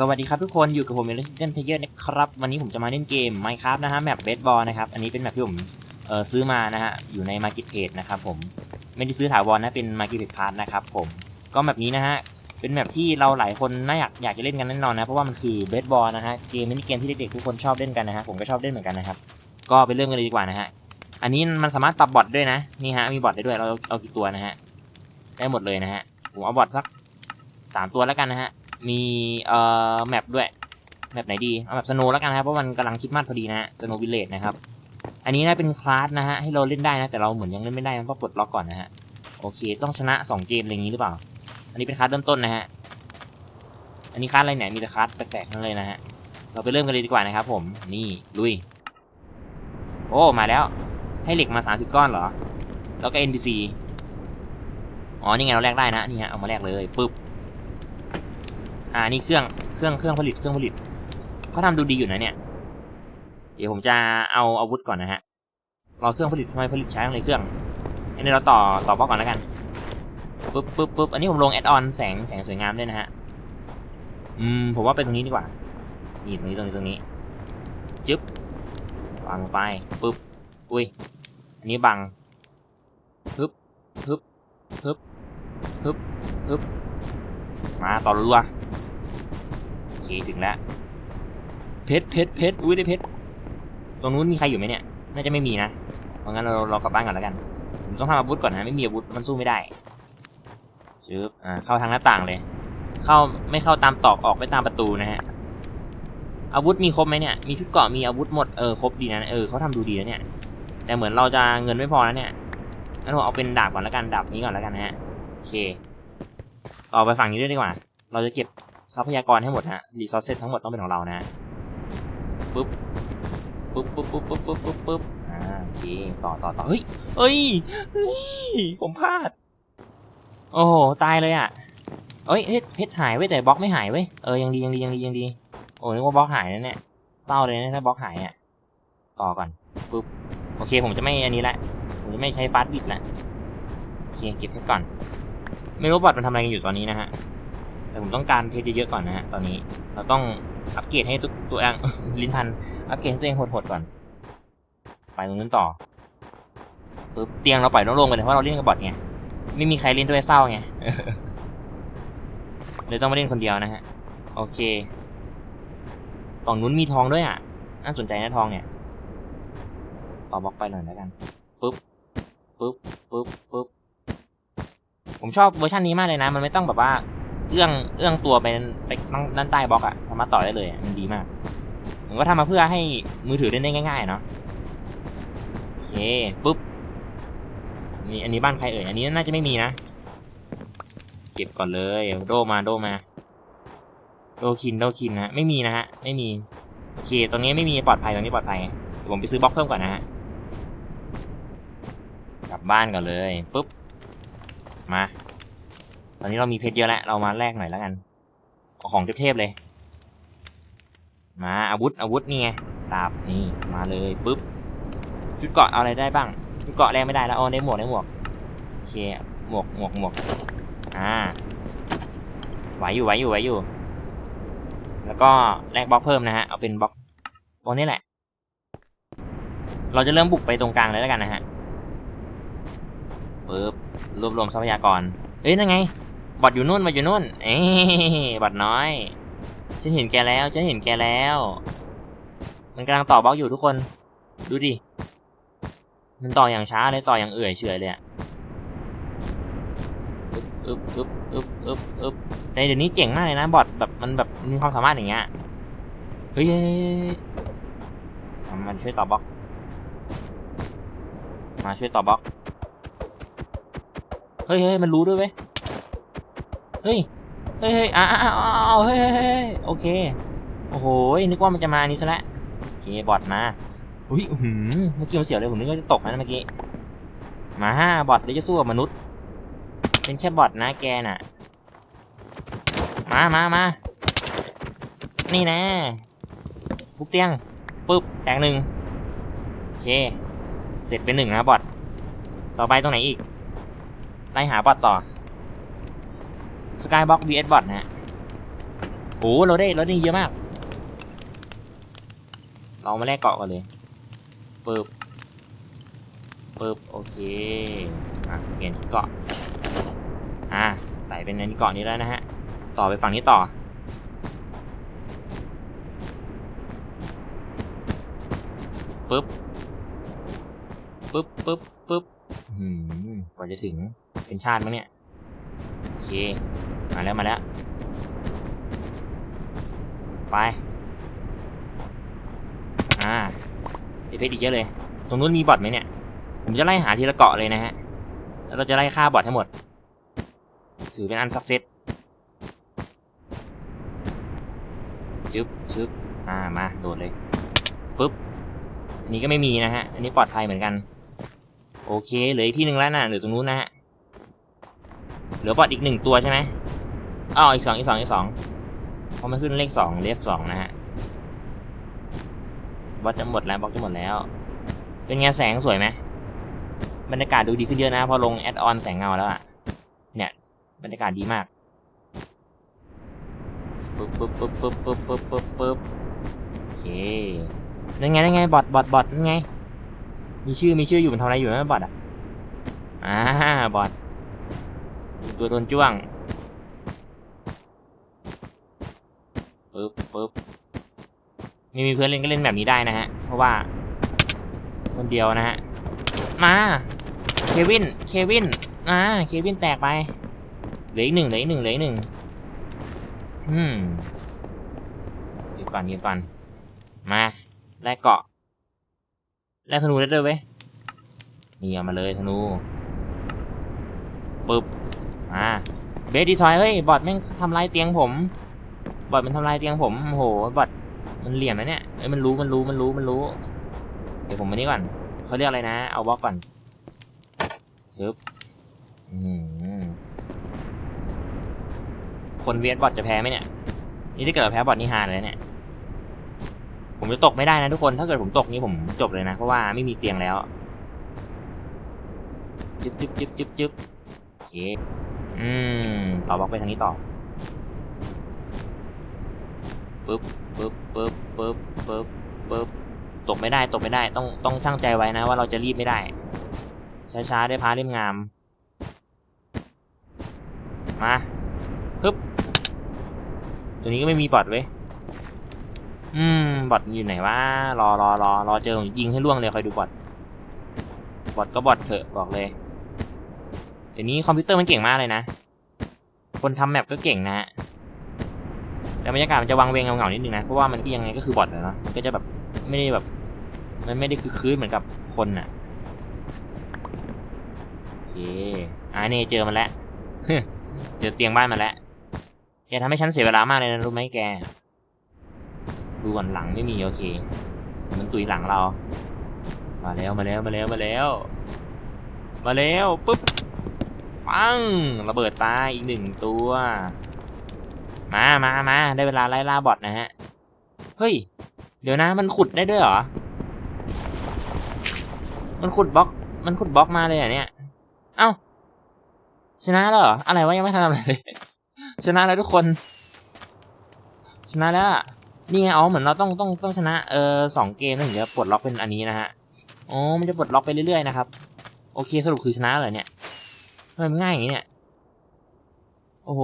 สวัสดีครับทุกคนอยู่กับผมเอลิสเดนเพเยอร์นะครับวันนี้ผมจะมาเล่นเกม Minecraft นะฮะแมปเบสบอลนะครับอันนี้เป็นแมปที่ผมเออซื้อมานะฮะอยู่ใน Market Page นะครับผมไม่ได้ซื้อถาวรนะเป็น Market Page Pass นะครับผมก็แบบนี้นะฮะเป็นแมปที่เราหลายคนน่าอยากอยากจะเล่นกันแน่นอนนะเพราะว่ามันคือเบสบอลนะฮะเกมมินิเกมที่เด็กๆทุกคนชอบเล่นกันนะฮะผมก็ชอบเล่นเหมือนกันนะครับก็ไปเริ่มกันเลยดีกว่านะฮะอันนี้มันสามารถปรับบอทด้วยนะนี่ฮะมีบอทได้ด้วยเราเอากี่ตัวนะฮะได้หมดเลยนะฮะผมเอาบอทสักสามตัวแล้วกันนะฮะ มีเอ่อแมปด้วยแมปไหนดี เอาแบบสโนแล้วกันนะครับ เพราะมันกำลังคิดมากพอดีนะฮะสโนวิลเลจนะครับ อันนี้นะเป็นคลาสนะฮะให้เราเล่นได้นะ แต่เราเหมือนยังเล่นไม่ได้นะเพราะปลดล็อกก่อนนะฮะโอเค ต้องชนะ 2 เกมอะไรอย่างนี้หรือเปล่า อันนี้เป็นคลาสเริ่มต้นนะฮะอันนี้คลาสอะไรเนี่ยมีแต่คลาสแปลกๆนั่นเลยนะฮะเราไปเริ่มกันเลยดีกว่านะครับผมนี่ลุยโอ้มาแล้วให้เหล็กมา 30 ก้อนเหรอ แล้วก็ NPC อ๋อนี่ไงเราแลกได้นะนี่ฮะเอามาแลกเลยปึ๊บ อ่านี่เครื่องเครื่องเครื่องผลิตเครื่องผลิตเขาทำดูดีอยู่นะเนี่ย เดี๋ยวผมจะเอาอาวุธก่อนนะฮะรอเครื่องผลิตทำไมผลิตช้าจังเลยเครื่องอันนี้เราต่อต่อบล็อกก่อนแล้วกันปึ๊บปึ๊บปึ๊บอันนี้ผมลงแอดออนแสงแสงสวยงามด้วยนะฮะอืมผมว่าเป็นตรงนี้ดีกว่า นี่ตรงนี้ตรงนี้ตรงนี้จึ๊บวางไปปึ๊บอุ้ยอันนี้บังปึ๊บปึ๊บปึ๊บปึ๊บปึ๊บมาต่อรัว เคถึงแล้วเพชรเพชรเพชรอุ้ยได้เพชรตรงนู้นมีใครอยู่ไหมเนี่ย น่าจะไม่มีนะเพราะงั้นเราเรากลับบ้านก่อนแล้วกัน ผมต้องทำอาวุธก่อนนะ ไม่มีอาวุธมันสู้ไม่ได้ชึบอ่าเข้าทางหน้าต่างเลย เข้าไม่เข้าตามตอกออกไปตามประตูนะฮะ อาวุธมีครบไหมเนี่ย มีชุดเกราะมีอาวุธหมด เออครบดีนะ เออเขาทำดูดีนะเนี่ย แต่เหมือนเราจะเงินไม่พอแล้วเนี่ยงั้นผมเอาเป็นดาบก่อนแล้วกัน ดาบนี้ก่อนแล้วกันนะฮะ โอเค ต่อไปฝั่งนี้ด้วยดีกว่า เราจะเก็บ ทรัพยากรให้หมดฮะรีซอสเซตทั้งหมดต้องเป็นของเรานะปึ๊บปึ๊บปึ๊บปึ๊บปึ๊บปึ๊บปึ๊บปึ๊บอ่าโอเคต่อต่อต่อเฮ้ยเฮ้ยเฮ้ยผมพลาด โอ้โหตายเลยอะเอ้ยเพชรหายไว้แต่บล็อกไม่หายเว้เออยังดียังดียังดียังดีโอ้นึกว่าบล็อกหายนะเนี่ยเศร้าเลยนะถ้าบล็อกหายอะต่อก่อนปึ๊บโอเคผมจะไม่อันนี้ละผมจะไม่ใช้ฟาสต์บิดละโอเคเก็บเพชรก่อน ไม่รู้บอทมันทำอะไรกันอยู่ตอนนี้นะฮะ แต่ผมต้องการเพชรเยอะๆก่อนนะฮะตอนนี้เราต้องอัปเกรดให้ตัวตัวเอง ลิ้นพันอัปเกรดให้ตัวเองโหดๆก่อน ไปตรงนั้นต่อปึ๊บเตียงเราปล่อยโล่งๆไปเลยเพราะเราเล่นกับบอทไงไม่มีใครเล่นด้วยเศร้าไงเลยต้องมาเล่นคนเดียวนะฮะโอเคกล่องนู้นมีทองด้วยอะน่าสนใจนะทองเนี่ยต่อบล็อกไปหน่อยแล้วกันปึ๊บปึ๊บปึ๊บปึ๊บผมชอบเวอร์ชันนี้มากเลยนะ มันไม่ต้องแบบว่า เอื้องเอื้องตัวไปไปด้านใต้บล็อกอะสามารถต่อได้เลยมันดีมากผมก็ทำมาเพื่อให้มือถือเล่นได้ง่ายๆเนาะโอเคปุ๊บนี่อันนี้บ้านใครเอ่ยอันนี้น่าจะไม่มีนะเก็บก่อนเลยโดมาโดมาโดคินโดคินนะไม่มีนะฮะไม่มีโอเคตรงนี้ไม่มีปลอดภัยตรงนี้ปลอดภัยเดี๋ยวผมไปซื้อบล็อกเพิ่มก่อนนะฮะกลับบ้านก่อนเลยปุ๊บมา ตอนนี้เรามีเพชรเยอะแล้ว เรามาแลกหน่อยแล้วกันเอาของเทพๆเลย มาอาวุธอาวุธนี่ไงดาบนี่มาเลยปุ๊บชุดเกาะเอาอะไรได้บ้างชุดเกาะแลกไม่ได้แล้วอ๋อได้หมวกได้หมวกโอเคหมวกหมวกหมวกอ่าไหวอยู่ไหวอยู่ไหวอยู่ แล้วก็แลกบล็อกเพิ่มนะฮะเอาเป็นบล็อกบล็อกนี้แหละ เราจะเริ่มบุกไปตรงกลางเลยแล้วกันนะฮะปึ๊บรวบรวมทรัพยากร เอ้ยนั่นไง บอดอยู่นู่นบอดอยู่นู่น เอ้บอดน้อย ฉันเห็นแกแล้ว ฉันเห็นแกแล้ว มันกำลังต่อบล็อกอยู่ทุกคน ดูดิ มันต่ออย่างช้าเลยต่ออย่างเอื่อยเฉยเลยอะอึบอึบอึบอึบอึบในเดี๋ยวนี้เจ๋งมากเลยนะบอดแบบมันแบบมีความสามารถอย่างเงี้ย เฮ้ยเฮ้ยเฮ้ยเฮ้ยมันช่วยต่อบล็อก มาช่วยต่อบล็อก เฮ้ยเฮ้ยมันรู้ด้วยเว้ย เฮ้ย เฮ้ยเฮ้ยอ้าวเฮ้ยเฮ้ยเฮ้โอเค โอ้โห นึกว่ามันจะมานี่ซะแล้วโอเค บอทมาอุ้ยหืมเมื่อกี้มันเสียวเลยผมนึกว่าจะตกนะเมื่อกี้ มาห้าบอทเดี๋ยจะสู้กับมนุษย์ เป็นแค่บอทนะแกน่ะ มามามานี่นะทุบเตียงปึ๊บแตกหนึ่งโอเค เสร็จเป็นหนึ่งนะบอทต่อไปตรงไหนอีกไล่หาบอทต่อ Skybox vs bot นะฮะโอ้เราได้เราได้เยอะมาก เรามาแลกเกาะกันเลยปึ๊บปึ๊บโอเคอะเปลี่ยนเกาะอะใส่เป็นในเกาะนี้แล้วนะฮะ ต่อไปฝั่งนี้ต่อปึ๊บปึ๊บปึ๊บปึ๊บหืมกว่าจะถึงเป็นชาติมั้งเนี่ย เค มาแล้วมาแล้ว ไป อ่าเดี๋ยวเพชรอีกเยอะเลย ตรงนู้นมีบอทไหมเนี่ย ผมจะไล่หาทีละเกาะเลยนะฮะ แล้วเราจะไล่ฆ่าบอททั้งหมด ถือเป็นอันซักเซสชึบชึบอ่า มา โดดเลย ปึ๊บ อันนี้ก็ไม่มีนะฮะ อันนี้ปลอดภัยเหมือนกัน โอเค เหลืออีกที่หนึ่งแล้วนะเหลือตรงนู้นนะฮะ ลือบอทอีกหนึ่งตัวใช่ไหมอ้าวอีกสองอีกสองอีกสองเพราะมันขึ้นเลขสองเลฟสองนะฮะบอทจะหมดแล้วบอทจะหมดแล้ว เป็นไงแสงสวยไหมบรรยากาศดูดีขึ้นเยอะนะพอลงแอดออนแสงเงาแล้วอะเนี่ยบรรยากาศดีมากปึ๊บปึ๊บปึ๊บปึ๊บปึ๊บปึ๊บปึ๊บปึ๊บโอเคนั่นไงนั่นไงบอทบอทบอทนั่นไงมีชื่อมีชื่ออยู่มันทำอะไรอยู่นะบอทอะอ่าบอท ตัวโดนจ้วงปึ๊บปึ๊บไม่มีเพื่อนเล่นก็เล่นแบบนี้ได้นะฮะ เพราะว่า คนเดียวนะฮะ มา เควิน เควินอ่าเควินแตกไป เหลืออีกหนึ่งเหลืออีกหนึ่งเหลืออีกหนึ่งอืมยิบก่อนยิบก่อน มาแลกเกาะแลกธนูได้ด้วยเว้ยนี่เอามาเลยธนูปึ๊บ มาเบสดีทอยเฮ้ยบอทแม่งทำลายเตียงผม บอทมันทำลายเตียงผมโอ้โหบอทมันเหลี่ยมนะเนี่ยเอ้ยมันรู้มันรู้มันรู้มันรู้ เดี๋ยวผมมานี่ก่อนเขาเรียกอะไรนะ เอาบล็อกก่อนปึ๊บอืมคนเวียดบอทจะแพ้ไหมเนี่ย นี่ถ้าเกิดแพ้บอทนี่ฮาเลยเนี่ย ผมจะตกไม่ได้นะทุกคน ถ้าเกิดผมตกนี่ผมจบเลยนะ เพราะว่าไม่มีเตียงแล้ว จึ๊บจึ๊บจึ๊บจึ๊บจึ๊บโอเค อืมต่อบล็อกไปทางนี้ต่อปึ๊บปึ๊บปึ๊บปึ๊บปึ๊บปึ๊บตกไม่ได้ตกไม่ได้ ต้องต้องช่างใจไว้นะว่าเราจะรีบไม่ได้ ช้าๆได้พาเล่มงาม มาปึ๊บตัวนี้ก็ไม่มีบอทเว้ยอืมบอทอยู่ไหนวะรอรอรอรอเจอยิงให้ล่วงเลยคอยดูบอทบอทก็บอทเถอะบอกเลย เดี๋ยวนี้คอมพิวเตอร์มันเก่งมากเลยนะ คนทำแมปก็เก่งนะแต่บรรยากาศมันจะวังเวงเงาๆนิดนึงนะ เพราะว่ามันก็ยังไงก็คือบอทอะเนาะมันก็จะแบบไม่ได้แบบ มันไม่ได้คือคืนเหมือนกับคนอะโอเคอ่านี่เจอมันแล้วเจอเตียงบ้านมาแล้วแกทำให้ฉันเสียเวลามากเลยนะรู้ไหมแกดูก่อนหลังไม่มีโอเค มันตุยหลังเรา มาแล้วมาแล้วมาแล้วมาแล้ว มาแล้วปุ๊บ ปังระเบิดตายอีกหนึ่งตัว มามามาได้เวลาไล่ล่าบอทนะฮะ เฮ้ย เดี๋ยวนะมันขุดได้ด้วยเหรอ มันขุดบล็อก มันขุดบล็อกมาเลยอะเนี่ย เอ้า ชนะแล้วเหรอ อะไรวะยังไม่ทำอะไรเลยชนะแล้วทุกคน ชนะแล้วนี่ไงอ๋อเหมือนเราต้องต้องต้องชนะเออสองเกมถึงจะปลดล็อกเป็นอันนี้นะฮะอ๋อมันจะปลดล็อกไปเรื่อยๆนะครับ โอเคสรุปคือชนะเลยเนี่ย มมันง่ายอย่างนี้เนี่ย โอ้โห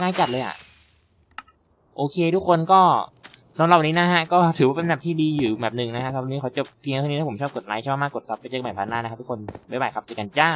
ง่ายจัดเลยอะโอเคทุกคนก็สำหรับวันนี้นะฮะ ก็ถือว่าเป็นแบบที่ดีอยู่แบบหนึ่งนะครับวันนี้ขอจบเพียงเท่านี้ถ้าผมชอบกดไลค์ชอบมากกดซับไปเจอกันใหม่พันหน้านะครับทุกคน บ๊ายบายครับเจอกันจ้า